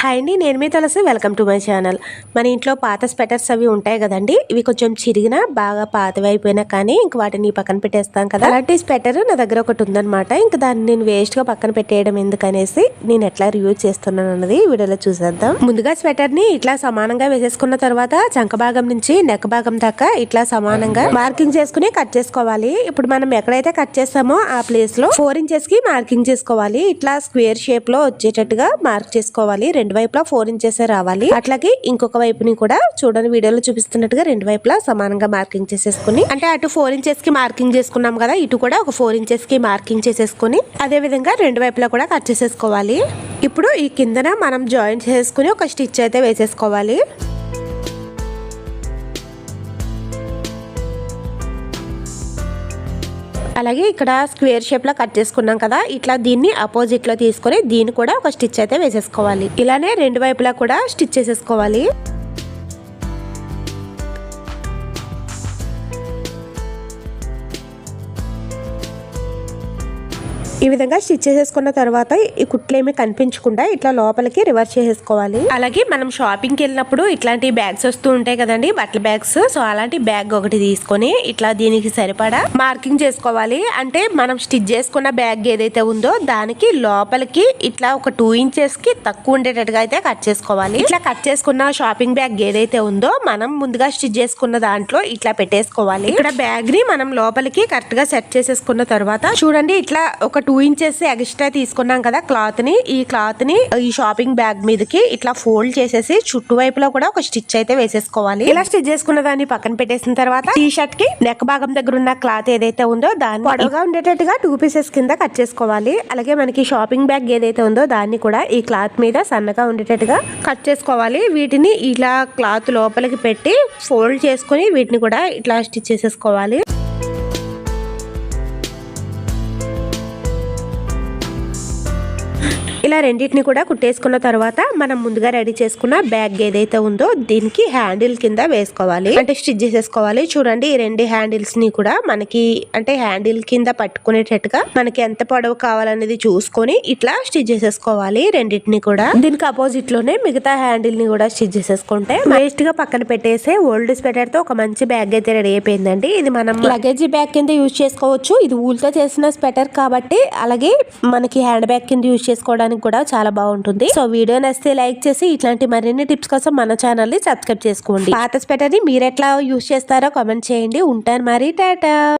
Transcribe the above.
Hi అండి నేను మీ Tulasi. Welcome to my channel మన ఇంట్లో పాత స్వెటర్స్ అవి ఉంటాయి కదండి ఇవి కొంచెం చిరిగినా బాగా పాతవి అయిపోయినా కానీ ఇంక వాటిని పక్కన పెట్టేస్తాం కదా. అలాంటి స్వెటర్ నా దగ్గర ఒకటి ఉందన్నమాట. ఇంక దాన్ని నేను వేస్ట్గా పక్కన పెట్టేయడం ఎందుకనేసి నేను ఎట్లా రివ్యూ చేస్తున్నాను అన్నది వీడియోలో చూసేద్దాం. ముందుగా స్వెటర్ని ఇట్లా సమానంగా వేసేసుకున్న తర్వాత చంక భాగం నుంచి నెక్ భాగం దాకా ఇట్లా సమానంగా మార్కింగ్ చేసుకుని కట్ చేసుకోవాలి. ఇప్పుడు మనం ఎక్కడైతే కట్ చేస్తామో ఆ ప్లేస్లో ఫోర్ ఇంచెస్కి మార్కింగ్ చేసుకోవాలి. ఇట్లా స్క్వేర్ షేప్లో వచ్చేటట్టుగా మార్క్ చేసుకోవాలి. రెండు వైపులా ఫోర్ ఇంచెస్ రావాలి. అట్లాగే ఇంకొక వైపుని కూడా చూడండి వీడియోలో చూపిస్తున్నట్టుగా రెండు వైపులా సమానంగా మార్కింగ్ చేసేసుకుని అంటే అటు ఫోర్ ఇంచెస్కి మార్కింగ్ చేసుకున్నాం కదా ఇటు కూడా ఒక ఫోర్ ఇంచెస్కి మార్కింగ్ చేసేసుకుని అదే విధంగా రెండు వైపులా కూడా కట్ చేసేసుకోవాలి. ఇప్పుడు ఈ కిందన మనం జాయిన్ చేసుకుని ఒక స్టిచ్ అయితే వేసేసుకోవాలి. అలాగే ఇక్కడ స్క్వేర్ షేప్లో కట్ చేసుకున్నాం కదా ఇట్లా దీన్ని అపోజిట్లో తీసుకొని దీన్ని కూడా ఒక స్టిచ్ అయితే వేసేసుకోవాలి. ఇలానే రెండు వైపులా కూడా స్టిచ్ చేసేసుకోవాలి. ఈ విధంగా స్టిచ్ చేసేసుకున్న తర్వాత ఈ కుట్లేమి కనిపించకుండా ఇట్లా లోపలికి రివర్స్ చేసేసుకోవాలి. అలాగే మనం షాపింగ్కి వెళ్ళినప్పుడు ఇట్లాంటి బ్యాగ్స్ వస్తూ ఉంటాయి కదండి బట్టల బ్యాగ్స్. సో అలాంటి బ్యాగ్ ఒకటి తీసుకొని ఇట్లా దీనికి సరిపడా మార్కింగ్ చేసుకోవాలి. అంటే మనం స్టిచ్ చేసుకున్న బ్యాగ్ ఏదైతే ఉందో దానికి లోపలికి ఇట్లా ఒక టూ ఇంచెస్కి తక్కువ ఉండేటట్టుగా అయితే కట్ చేసుకోవాలి. ఇట్లా కట్ చేసుకున్న షాపింగ్ బ్యాగ్ ఏదైతే ఉందో మనం ముందుగా స్టిచ్ చేసుకున్న దాంట్లో ఇట్లా పెట్టేసుకోవాలి. ఇక్కడ బ్యాగ్ని మనం లోపలికి కరెక్ట్గా సెట్ చేసేసుకున్న తర్వాత చూడండి ఇట్లా ఒక టూ ఇంచెస్ ఎక్స్ట్రా తీసుకున్నాం కదా క్లాత్ని ఈ క్లాత్ని ఈ షాపింగ్ బ్యాగ్ మీదకి ఇట్లా ఫోల్డ్ చేసేసి చుట్టూ వైపులో కూడా ఒక స్టిచ్ అయితే వేసేసుకోవాలి. ఇలా స్టిచ్ చేసుకున్న దాన్ని పక్కన పెట్టేసిన తర్వాత టీ షర్ట్కి నెక్ భాగం దగ్గర ఉన్న క్లాత్ ఏదైతే ఉందో దాన్ని పొడవుగా ఉండేటట్టుగా టూ పీసెస్ కింద కట్ చేసుకోవాలి. అలాగే మనకి షాపింగ్ బ్యాగ్ ఏదైతే ఉందో దాన్ని కూడా ఈ క్లాత్ మీద సన్నగా ఉండేటట్టుగా కట్ చేసుకోవాలి. వీటిని ఇలా క్లాత్ లోపలికి పెట్టి ఫోల్డ్ చేసుకొని వీటిని కూడా ఇట్లా స్టిచ్ చేసేసుకోవాలి. ఇలా రెండింటిని కూడా కుట్టేసుకున్న తర్వాత మనం ముందుగా రెడీ చేసుకున్న బ్యాగ్ ఏదైతే ఉందో దీనికి హ్యాండిల్ కింద వేసుకోవాలి. అంటే స్టిచ్ చేసేసుకోవాలి. చూడండి ఈ రెండు హ్యాండిల్స్ని కూడా మనకి అంటే హ్యాండిల్ కింద పట్టుకునేటట్టుగా మనకి ఎంత పొడవు కావాలనేది చూసుకొని ఇట్లా స్టిచ్ చేసేసుకోవాలి రెండింటిని కూడా. దీనికి అపోజిట్లోనే మిగతా హ్యాండిల్ని కూడా స్టిచ్ చేసేసుకుంటే వేస్ట్గా పక్కన పెట్టేసే ఓల్డ్ స్వెటర్తో ఒక మంచి బ్యాగ్ అయితే రెడీ అయిపోయిందండి. ఇది మనం లగేజ్ బ్యాగ్ కింద యూజ్ చేసుకోవచ్చు. ఇది ఊల్తో చేసిన స్వెటర్ కాబట్టి అలాగే మనకి హ్యాండ్ బ్యాగ్ కింద యూజ్ చేసుకోవడానికి కూడా చాలా బాగుంటుంది. సో వీడియో నచ్చితే లైక్ చేసి ఇట్లాంటి మరిన్ని టిప్స్ కోసం మన ఛానల్ని సబ్స్క్రైబ్ చేసుకోండి. పాత స్వెటర్ని మీరు ఎట్లా యూస్ చేస్తారో కామెంట్ చేయండి. ఉంటాను మరి. టాటా!